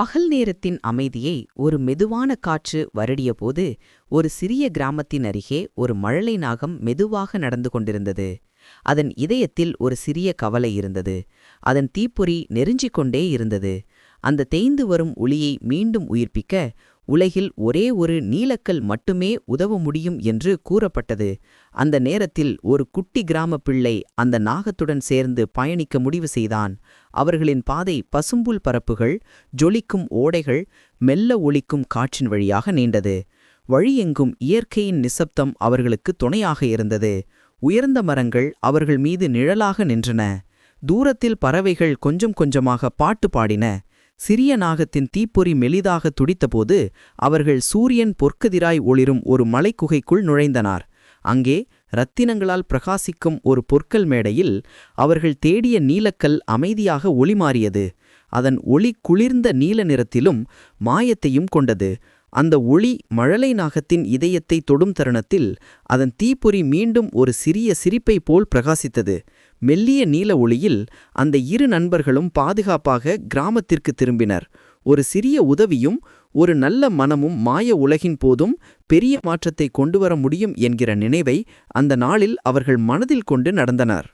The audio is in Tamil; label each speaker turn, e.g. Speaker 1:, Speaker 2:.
Speaker 1: பகல் நேரத்தின் அமைதியை ஒரு மெதுவான காற்று வருடியபோது ஒரு சிறிய கிராமத்தின் அருகே ஒரு மழலை நாகம் மெதுவாக நடந்து கொண்டிருந்தது. அதன் இதயத்தில் ஒரு சிறிய கவலை இருந்தது. அதன் தீப்பொறி நெருஞ்சிக் கொண்டே இருந்தது. அந்த தேய்ந்து வரும் ஒளியை மீண்டும் உயிர்ப்பிக்க உலகில் ஒரே ஒரு நீலக்கல் மட்டுமே உதவ முடியும் என்று கூறப்பட்டது. அந்த நேரத்தில் ஒரு குட்டி கிராம பிள்ளை அந்த நாகத்துடன் சேர்ந்து பயணிக்க முடிவு செய்தான். அவர்களின் பாதை பசும்புல் பரப்புகள் ஜொலிக்கும் ஓடைகள் மெல்ல ஒளிக்கும் காற்றின் வழியாக நீண்டது. வழியெங்கும் இயற்கையின் நிசப்தம் அவர்களுக்கு துணையாக இருந்தது. உயர்ந்த மரங்கள் அவர்கள் மீது நிழலாக நின்றன. தூரத்தில் பறவைகள் கொஞ்சம் கொஞ்சமாக பாட்டு பாடின. சிறிய நாகத்தின் தீப்பொறி மெலிதாக துடித்தபோது அவர்கள் சூரியன் பொற்கதிராய் ஒளிரும் ஒரு மலைக்குகைக்குள் நுழைந்தனார். அங்கே இரத்தினங்களால் பிரகாசிக்கும் ஒரு பொற்கள் மேடையில் அவர்கள் தேடிய நீலக்கல் அமைதியாக ஒளிமாறியது அதன் ஒளி குளிர்ந்த நீல நிறத்திலும் மாயத்தையும் கொண்டது. அந்த ஒளி மழலை நாகத்தின் இதயத்தை தொடும் தருணத்தில் அதன் தீப்பொறி மீண்டும் ஒரு சிறிய சிரிப்பை போல் பிரகாசித்தது. மெல்லிய நீல ஒளியில் அந்த இரு நண்பர்களும் பாதுகாப்பாக கிராமத்திற்கு திரும்பினர். ஒரு சிறிய உதவியும் ஒரு நல்ல மனமும் மாய உலகின் போதும் பெரிய மாற்றத்தை கொண்டுவர முடியும் என்கிற நினைவை அந்த நாளில் அவர்கள் மனதில் கொண்டு நடந்தனர்.